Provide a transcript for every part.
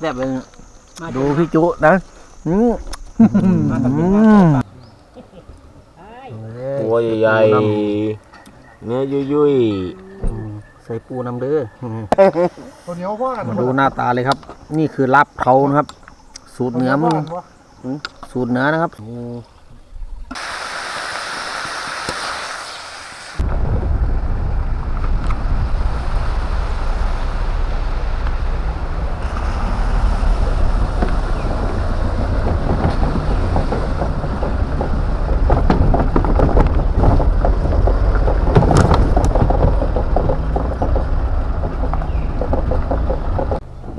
แซ่บๆเลยดูพี่จุนะอืมอืมตัวใหญ่ๆเนื้อยุ่ยใส่ปูน้ำเด้ออืมตัวเหนียวพ่อกันมาดูหน้าตาเลยครับ นี่คือลาบเทานะครับ สูตรเหนือมึงสูตรเหนือนะครับ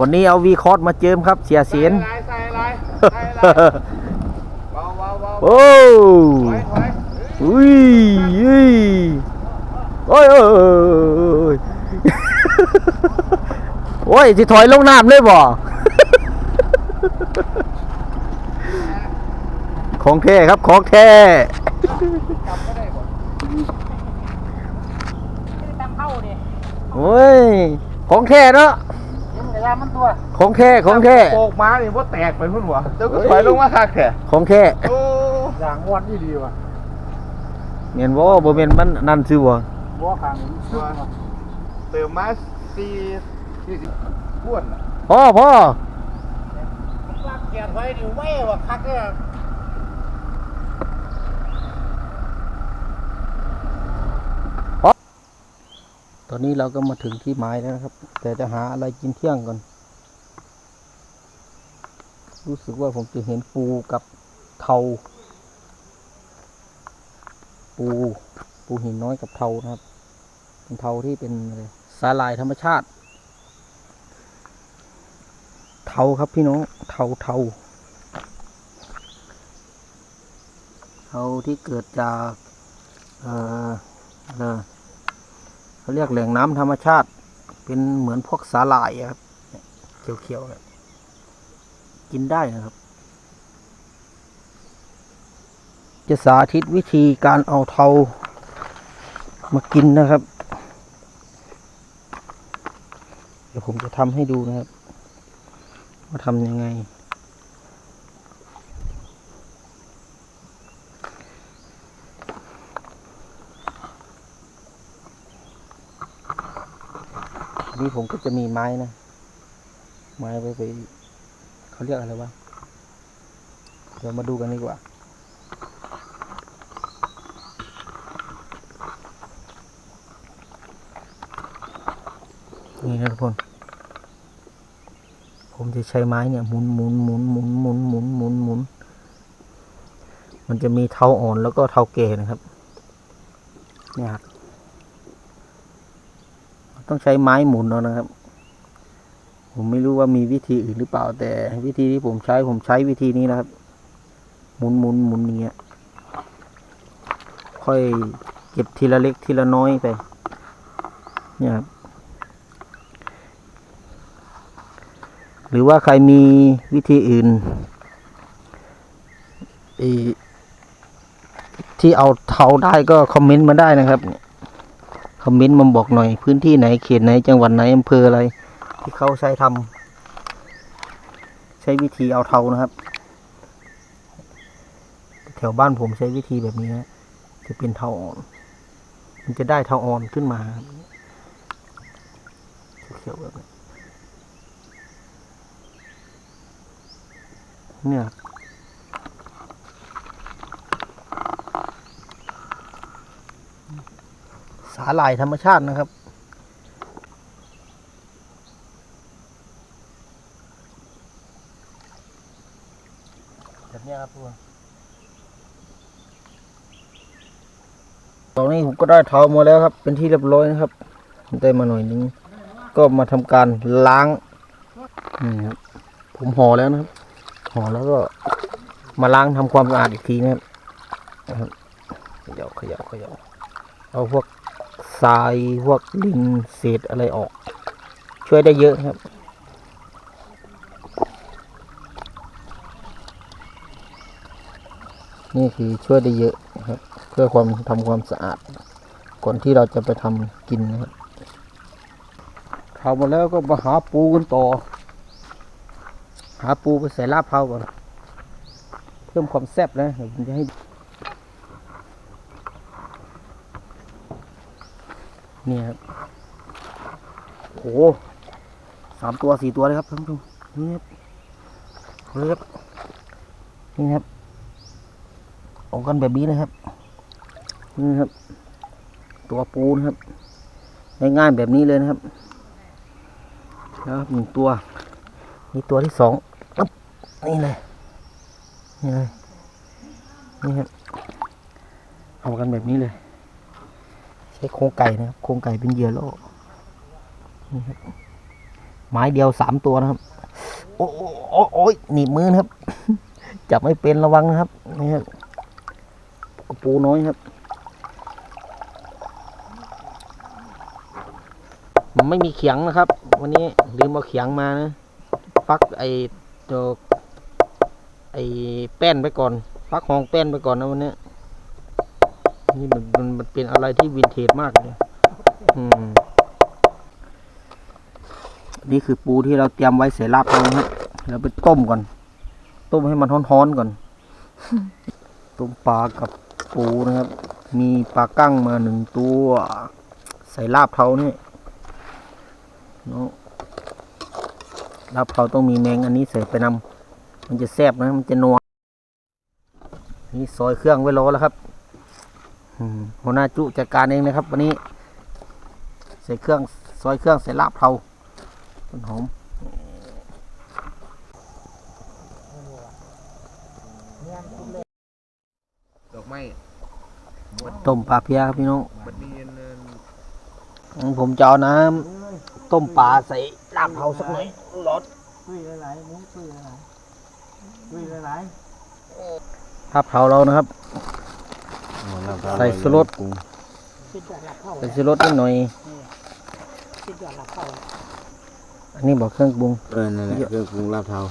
วันนี้เอาวีคอร์ดมาเจิมครับ เสียเสียนใส่อะไรใส่อะไรใส่อะไรเบาเบาเบาโอ้ถอยถอยอุ้ยอุ้ยโอ้ยโอ้ยโอ้ยโอ้ยสิถอยลงน้ำเลยบ่ของแท้ครับของแท้ตามเข้าดิโอ้ย ของแท้เนาะ ยังแต่ว่ามันตัวของแท้ของแท้โปกม้านี่ว่าแตกไปพุ่นหัวเจ้าก็ถอยลงมาคักแท้ของแท้โอ้อย่างอ้วนนี่ดีว่ะเมียนบ่บ่เมียนมันนั่นซื่อบ่บัวขังเติมมาสี่สี่สิบอ้วนอะพ่อพ่อลากแกนไว้ดิเว้ยว่าคักเนี่ย ตอนนี้เราก็มาถึงที่หมายแล้วนะครับ แต่จะหาอะไรกินเที่ยงก่อน รู้สึกว่าผมจะเห็นปูกับเทาปูปูหินน้อยกับเทานะครับ เป็นเทาที่เป็นสาหร่ายธรรมชาติ เทาครับพี่น้องเทาเทาเทาที่เกิดจาก เอ่ออ เขาเรียกแหล่งน้ำธรรมชาติ เป็นเหมือนพวกสาหร่ายครับ เขียวๆกินได้นะครับ จะสาธิตวิธีการเอาเทามากินนะครับ เดี๋ยวผมจะทำให้ดูนะครับ ว่าทำยังไง นี่ผมก็จะมีไม้นะ ไม้ไว้ไปเขาเรียกอะไรวะเดี๋ยวมาดูกันดีกว่า นี่นะทุกคน ผมจะใช้ไม้เนี่ยหมุนหมุนหมุนหมุนหมุนหมุนหมุนหมุน มันจะมีเทาอ่อนแล้วก็เทาเก่นะครับ เนี่ยครับ ต้องใช้ไม้หมุนเอานะครับ ผมไม่รู้ว่ามีวิธีอื่นหรือเปล่า แต่วิธีที่ผมใช้ผมใช้วิธีนี้นะครับ หมุนหมุนหมุนอย่างเงี้ย ค่อยเก็บทีละเล็กทีละน้อยไป เนี่ยครับ หรือว่าใครมีวิธีอื่นที่เอาเทาได้ก็คอมเมนต์มาได้นะครับ อมเมนต์มาบอกหน่อย พื้นที่ไหนเขตไหนจังหวัดไหนอำเภออะไร ที่เขาใช้ทำใช้วิธีเอาเทานะครับ แถวบ้านผมใช้วิธีแบบนี้นะจะเป็นเทาอ่อน มันจะได้เทาอ่อนขึ้นมาเขียวๆแบบนี้เนี่ยครับสาหร่ายธรรมชาตินะครับ แบบนี้ครับทุกตอนนี้ผมก็ได้เทามาแล้วครับ เป็นที่เรียบร้อยนะครับ ได้มาหน่อยนึง ก็มาทำการล้าง นี่ครับ ผมห่อแล้วนะครับ ห่อแล้วก็มาล้างทำความสะอาดอีกทีนะครับนะครับเขย่าเขย่าเขย่าเอาพวก ทรายพวกดินเศษอะไรออก ช่วยได้เยอะครับ นี่คือช่วยได้เยอะนะครับ เพื่อความทำความสะอาด ก่อนที่เราจะไปทำกินนะครับทำมาแล้วก็มาหาปูกันต่อ หาปูไปใส่ลาบเผาก่อนเพิ่มความแซ่บนะเดี๋ยวผมจะให้ นี่ครับโอ้โหสามตัวสี่ตัวเลยครับท่านผู้ชมนี่ครับเลยครับนี่ครับออกกันแบบนี้นะครับนี่ครับ ตัวปูนะครับง่ายๆแบบนี้เลยนะครับแล้วหนึ่งตัวนี่ตัวที่สองอึ๊บนี่เลยนี่เลยนี่ครับเอากันแบบนี้เลย ช้โครงไก่นะครับ โครงไก่เป็นเหยื่อล่อไม้เดียวสามตัวนะครับ โอ้โอ้โอ้โอ้ยหนีบมือนะครับ จับไม่เป็นระวังนะครับ นี่ครับปูน้อยครับ มันไม่มีเขียงนะครับ วันนี้ลืมเอาเขียงมานะฟักไอตัวไอแป้นไปก่อนฟักหองแป้นไปก่อนนะวันนี้ นี่มันมันมันเป็นอะไรที่วินเทจมากเลยอืมนี่คือปูที่เราเตรียมไว้เสร็จลาบแล้วนะครับเราไปต้มก่อน ต้มให้มันร้อนๆก่อน ต้มปลากับปูนะครับ มีปลากั้งมาหนึ่งตัว ใส่ลาบเทานี่เนาะลาบเทาต้องมีแมงอันนี้ใส่ไปนำมันจะแซ่บนะ มันจะนัวนี่ซอยเครื่องไว้รอแล้วครับ หัวหน้าจุจัดการเองนะครับ วันนี้ ใส่เครื่องซอยเครื่องใส่ลาบเทาต้นหอมดอกไม้ต้มปลาเพียครับพี่น้องบัดนี้เนินอืมผมจะเอาน้ำต้มปลาใส่ลาบเทาสักหน่อยร้อนคุยหลายๆมุ้งคุยหลายๆคุยหลายลาบเทาเรานะครับ ใส่สลดๆคิดว่าหลับเข้าใส่ชูรสนิดหน่อยคิดว่าหลับเข้าอันนี้บอกเครื่องปรุงเออนั่นแหละเครื่องปรุงลาบเทา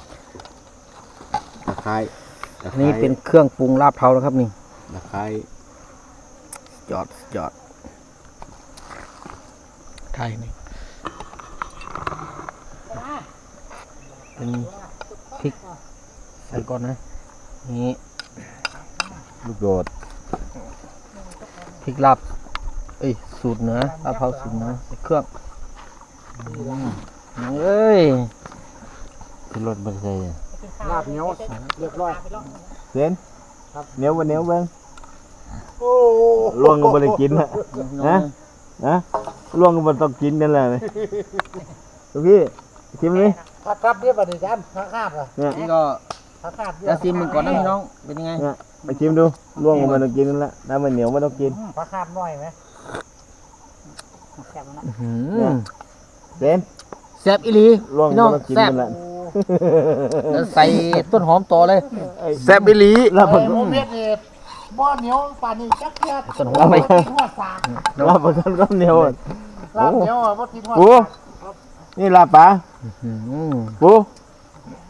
ตะไคร้ตะอันไคร้นี้เป็นเครื่องปรุงลาบเทาแล้วครับนี่ตะไคร้ยอดยอดไทยนี่เป็นพริกใส่ก่อนนะนี่ลูกโดดพ ริกลาบเอ้ยสูตรเหนือลาบเผาสูตรเหนือใส่เครื่องอืมเอ้ยขึ้นรถไม่ใช่อะลาบเหนียวเรียบร้อยเส้นเหนียววันเหนียวเบิ้งโอ้ล่วงก็ไม่ได้กินฮะนะนะล่วงก็ไม่ต้องกินนั่นแหละเลยลูกพี่ชิมไหมพักครับเรียบร้อยจานพักคาบอะเนี่ยนี่ก็พักคาบ จะซิมมันก่อนนะพี่น้อง เป็นยังไง เนี่ยไปชิมดูล่วงก็ไม่ต้องกินนั่นแหละน้ำมันเหนียวไม่ต้องกินพักคาบน้อยไหมแซ่บนะอื้อหืเนี่อยเส้นแซ่บอีหลีล่วงพี่ก็น้องไม่ต้องกินแซ่บนั่นแหละแล้วใส่ต้นหอมต่อเลย แซ่บอีหลีลาบไอ้ผักโมเม็ดนี่บ่เหนียวปานนี้จักเทียต้นหอมไปบ่ทิ้งหัวสากลาบผักกันก็เหนียวอะลาบเหนียวอะบ่ทิ้งหัวโอ้นี่ลาบปลาอื้อหือปู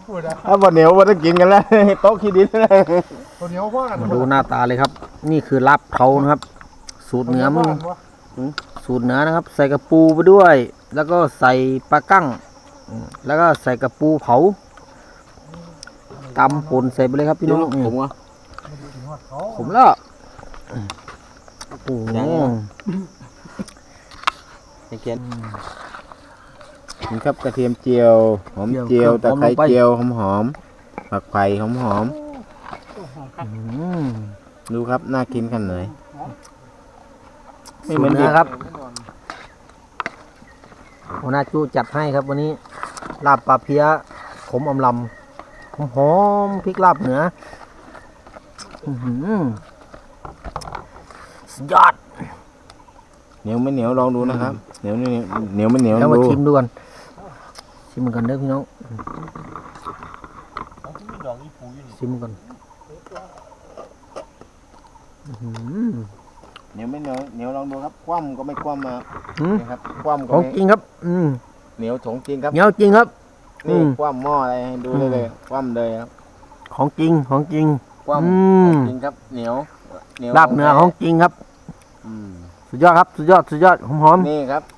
พูดนะถ้าบ่เหนียวบ่ต้องกินกันแล้วโต๊ะขี้ดินเลยตัวเหนียวพ่อกันมาดูหน้าตาเลยครับ นี่คือลาบเทานะครับ สูตรเหนือมึงสูตรเหนือนะครับ ใส่กระปูไปด้วย แล้วก็ใส่ปลากั้งอืมแล้วก็ใส่กระปูเผาตำป่นใส่ไปเลยครับพี่น้องอืมผมว่าผมแล้วโอ้โหยังไงเขียน นี่ครับกระเทียมเจียวหอมเจียวตะไคร้เจียวหอมหอมๆผักไผ่หอมหอมอืมๆดูครับน่ากินขนาดไหนไม่สูเหมืตอนรเหนือครับหัวหน้าจูจัดให้ครับวันนี้ลาบปลาเพี้ยขมอมลำหอมหอมๆพริกลาบเหนืออื้อหือสุดยอดเหนียวไม่เหนียวลองดูนะครับ เหนียวไม่เหนียวเหนียวไม่เหนียวแล้วมาดูชิมดูกัน ชิมกันเด้อพี่น้องชิมกันอื้อหือเหนียวไม่เหนียวเหนียวลองดูครับ คว่ำก็ไม่คว่ำมาหืมนะครับคว่ำขก็องไม่จริงครับ อืมเหนียวของจริงครับเหนียวจริงครับอืนี่มคว่ำหม้ออะไรให้ดูได้เลยคว่ำเลยครับ ของจริงของจริงคว่ำอืมจริงครับ เหนียวเหนียวลาบเหนือของจริงครับอืมสุดยอดครับ สุดยอดสุดยอดหอมหอมนี่ครับห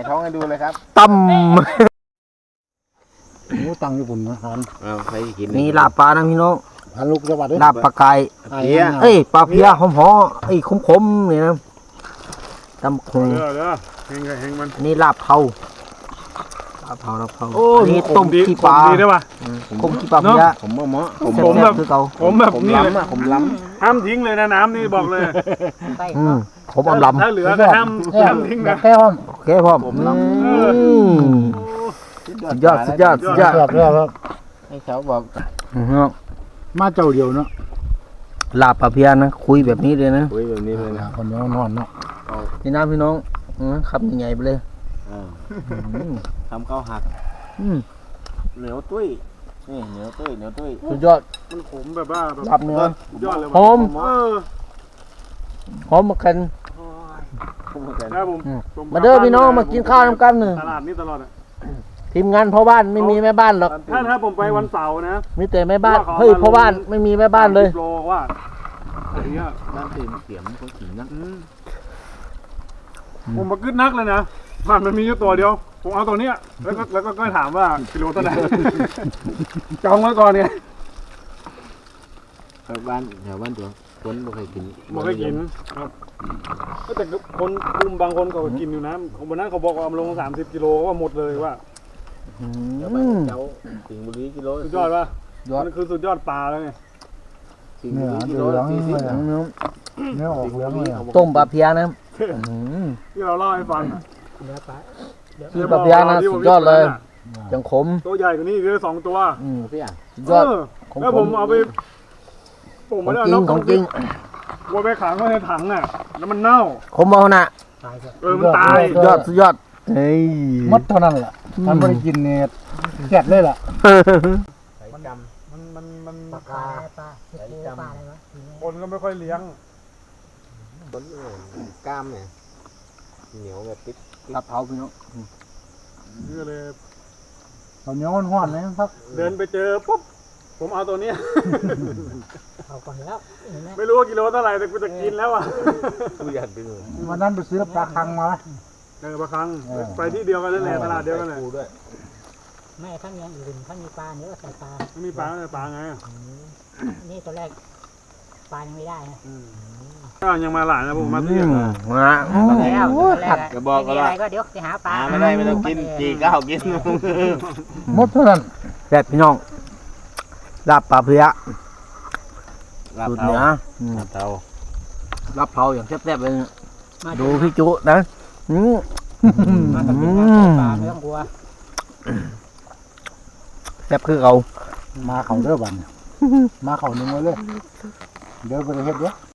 ายท้องให้ดูเลยครับๆตั้มหมูตังญี่ปุ่นนะฮันเอาใครกินนี่ลาบปลานะพี่น้องฮันลูกสวัสดีลาบปลากายเพี้ยเอ้ยปลาเพียหอมหอไอ้ขมขมๆนี่นะตำคงเด้อเด้อเฮงกับเฮงมันอันนี่ลาบเผา ลาบเผาลาบเผาโอ้อันนี้ต้มดีขี้ปลาขมดีด้วยป่ะ ต้มขี้ปลาเพียผมว่าเหมาะผมผมแบบซ่ๆคือเก่าผมแบบผมนี่เลยล้ำอะผมล้ห้ามทิ้งเลยนะน้ำนี่บอกเลยอืมผมอำลำถ้าเหลือก็ห้ามห้ามทิ้งนะ แค่ห้องโอเคพ่อมอืมำสุดยอดสุดยอดสุดยอดครับครับให้เขาบอกอื้อหือมาเจ้าเดียวเนาะลาบปลาเพียนะคุยแบบนี้เลยนะคุยแบบนี้เลยนะคนเดียวนอนเนาะ นี่น้ำพี่น้องอืมคำใหญ่ๆไปเลย อ่าอืมทำข้าวหัก อืมเหนียวตุ้ย นี่เหนียวตุ้ยเหนียวตุ้ย สุดยอดมันขมแบบว่าแบบลาบเนื้อยอดเลยหอม เออหอมมากันครับผมอืม ผมาเด้อพี่น้องมากินข้าวน้ำกันหนึ่งตลาดนี้ตลอดอะทีมงานพ่อบ้านไม่มีแม่บ้านหรอกถ้าถ้าผมไปวันเสาร์นะมีแต่แม่บ้านว่าขอเฮ้ยมาพ่อบ้านไม่มีแม่บ้านเลยโลว่าอย่างเงี้ยด้านตีนเสียมเขาขิงนะอืม ผมมากึดนักเลยนะมันมันมีอยู่ตัวเดียว ผมเอาตัวเนี้ย แล้วก็แล้วก็ก็ถามว่ากิโลเท่าไหร่ จองไว้ก่อนไงแถวบ้านแถวบ้านตัวคนบ่เคยกินบอกให้กินครับแต่คนกลุ่มบางคนเขาก็กินอยู่นะวันนั้นเขาบอกว่าเอามาลงสามสิบกิโลก็หมดเลยว่าอืแถวบ้านมเจ้าสิงห์บุรีกิโลสุดยอดป่ะยอดมันคือสุดยอดปลาแล้วไงสิงห์เนื้บุอรีกิเหโลลืองสี่สิบเลยอืมเนื้อออกเหลืองเลยต้มปลาเพียนะอืม ที่เราเล่าให้ฟังอะที่ปลาเพียนะสุดยอดเลยจังขมตัวใหญ่กว่านี้อีกเลยสองตัวอืมเพี่ยสุดยอด เออของแล้วผมเอาไปผมขไม่องได้จริเอางนกของจริงวัวไปขังไว้ในถังน่ะ แล้วมันเน่า ขมเอาน่ะเออมันตาย สุดยอดสุดยอดเฮ้ย มดเท่านั้นแหละมันไม่ได้กินเนี่ยแกะเลยล่ะ มันมันมันมันปลาปลาปลาเห็ดปูปลาอะไรวะ คนก็ไม่ค่อยเลี้ยง บนกล้ามเนี่ยเหนียวแบบปิดรับเผาพี่น้องก็เลยตอนนี้มันห้อนเลยครับเดินไปเจอปุ๊บผมเอาตัวเนี้ยเอาก่อนแล้วเห็นไหมไม่รู้ว่ากิโลเท่าไหร่แต่กูจะกินแล้วอะกูอยากดึงวันนั้นไปซื้อปลาคังมาเออประครั้งเออไปที่เดียวกันนั่นแหละตลาดเดียวกันเลยกูด้วยแม่ถ้ามีอย่างอื่นถ้ามีปลาเนื้อใส่ปลาไม่มีปลาไม่มีปลาไงนี่ตัวแรกปลายังไม่ได้นะ ก็ยังมาหลายนะผมมาที่อืมมาอืมแล้วโอ้ตัวยแรผักดก็บอกก็ไม่มีว่าอะไรก็เดี๋ยวไปหาปลาหาไม่ได้ไม่ต้องกินจีก้าวกินมดเท่านั้นแซ่บพี่น้องลาบปลาเพียลาบสูตรเทาเหนืออืมลาบเทาลาบเผาอย่างแซ่บๆเลยเนี่ยมาดูพี่จุนะอืมมากับอืกินปลามปลาไม่ต้องกลัวแซ่บคือเอามาเขาเด้อบันมาเขาหนึ่งไว้เลยเดี๋ยวไปเฮ็ดเด้อ